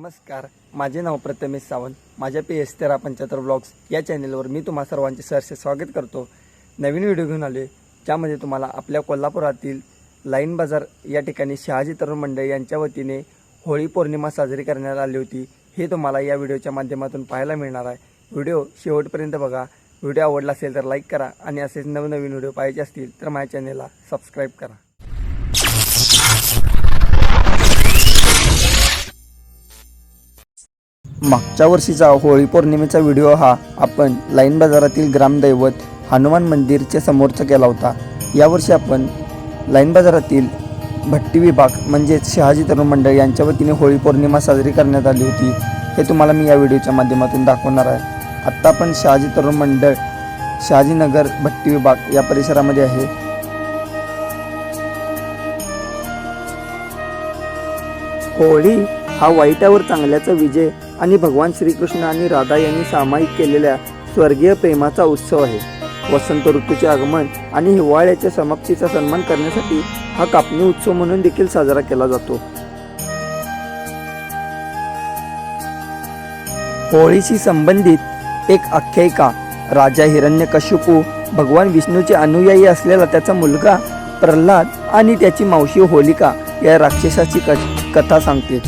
नमस्कार. माझे नाव प्रथमेश सावंत. माझ्या पी एस तेरा पंच्याहत्तर ब्लॉग्स या चॅनेलवर मी तुम्हा सर्वांचे सहर्ष स्वागत करतो. नवीन व्हिडिओ घेऊन आले ज्यामध्ये तुम्हाला आपल्या कोल्हापुरातील लाईन बाजार या ठिकाणी शहाजी तरुण मंडळ यांच्या वतीने होळी पौर्णिमा साजरी करण्यात आली होती. हे तुम्हाला या व्हिडिओच्या माध्यमातून पाहायला मिळणार आहे. व्हिडिओ शेवटपर्यंत बघा. व्हिडिओ आवडला असेल तर लाईक करा आणि असेच नवनवीन व्हिडिओ पाहिजे असतील तर माझ्या चॅनेलला सबस्क्राईब करा. मागच्या वर्षीचा होळी पौर्णिमेचा व्हिडिओ हा आपण लाईन बाजारातील ग्रामदैवत हनुमान मंदिरच्या समोरचा केला होता. यावर्षी आपण लाईन बाजारातील भट्टी विभाग म्हणजेच शहाजी तरुण मंडळ यांच्या वतीने होळी पौर्णिमा साजरी करण्यात आली होती. हे तुम्हाला मी या व्हिडिओच्या माध्यमातून दाखवणार आहे. आत्ता आपण शहाजी तरुण मंडळ शहाजीनगर भट्टी विभाग या परिसरामध्ये आहे. होळी हा वाईटावर चांगल्याचा विजय आणि भगवान श्रीकृष्ण आणि राधा यांनी सामायिक केलेल्या स्वर्गीय प्रेमाचा उत्सव आहे. वसंत ऋतूचे आगमन आणि हिवाळ्याच्या समाप्तीचा सन्मान करण्यासाठी हा कापणी उत्सव म्हणून देखील साजरा केला जातो. होळीशी संबंधित एक आख्यायिका राजा हिरण्यकश्यपू भगवान विष्णूचे अनुयायी असलेला त्याचा मुलगा प्रल्हाद आणि त्याची मावशी होलिका या राक्षसाची क कथा सांगते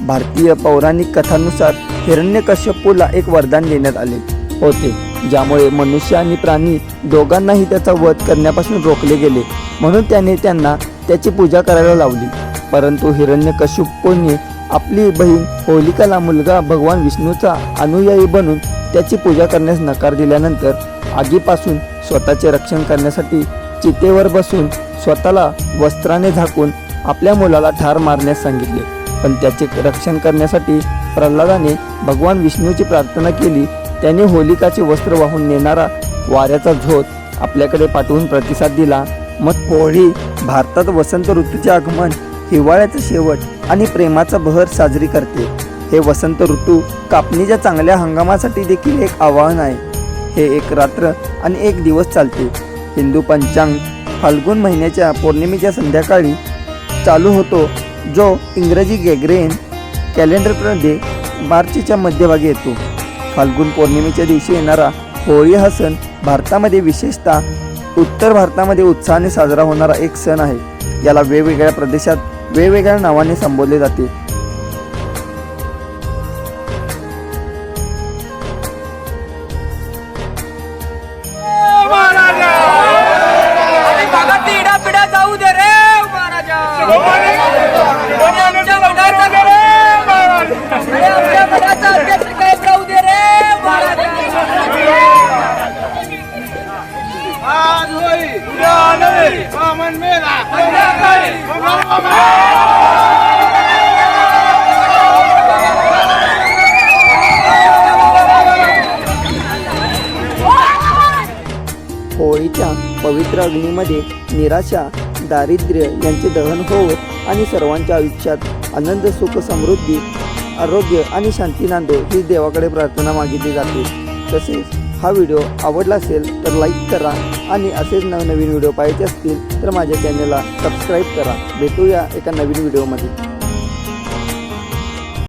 भारतीय पौराणिक कथानुसार हिरण्यकश्यपूला एक वरदान देण्यात आले होते ज्यामुळे मनुष्य आणि प्राणी दोघांनाही त्याचा वध करण्यापासून रोखले गेले. म्हणून त्याने त्यांना त्याची पूजा करायला लावली. परंतु हिरण्यकश्यपूने आपली बहीण होलिकाला मुलगा भगवान विष्णूचा अनुयायी बनून त्याची पूजा करण्यास नकार दिल्यानंतर आगीपासून स्वतःचे रक्षण करण्यासाठी चितेवर बसून स्वतःला वस्त्राने झाकून आपल्या मुलाला ठार मारण्यास सांगितले. पण त्याचे रक्षण करण्यासाठी प्रल्हादाने भगवान विष्णूची प्रार्थना केली. त्याने होलिकाचे वस्त्र वाहून नेणारा वाऱ्याचा झोत आपल्याकडे पाठवून प्रतिसाद दिला. मग होळी भारतात वसंत ऋतूचे आगमन हिवाळ्याचा शेवट आणि प्रेमाचा बहर साजरी करते. हे वसंत ऋतू कापणीच्या चांगल्या हंगामासाठी देखील एक आवाहन आहे. हे एक रात्र आणि एक दिवस चालते. हिंदू पंचांग फाल्गुन महिन्याच्या पौर्णिमेच्या संध्याकाळी चालू होतो. जो इंग्रजी गॅग्रेन कॅलेंडरमध्ये मार्चच्या मध्यभागी येतो. फाल्गुन पौर्णिमेच्या दिवशी येणारा होळी हा सण भारतामध्ये विशेषतः उत्तर भारतामध्ये उत्साहाने साजरा होणारा एक सण आहे. याला वेगवेगळ्या प्रदेशात वेगवेगळ्या नावाने संबोधले जाते. उद्या होळीच्या पवित्र अग्नीमध्ये निराशा दारिद्र्य यांचे दहन होवो आणि सर्वांच्या आयुष्यात आनंद सुख समृद्धी आरोग्य आणि शांती नांदो ही देवाकडे प्रार्थना मागितली जाते. तसेच हा व्हिडिओ आवडला असेल तर लाईक करा आणि असेच नवनवीन व्हिडिओ पाहायचे असतील तर माझ्या चॅनलला सबस्क्राईब करा. भेटूया एका नवीन व्हिडिओमध्ये.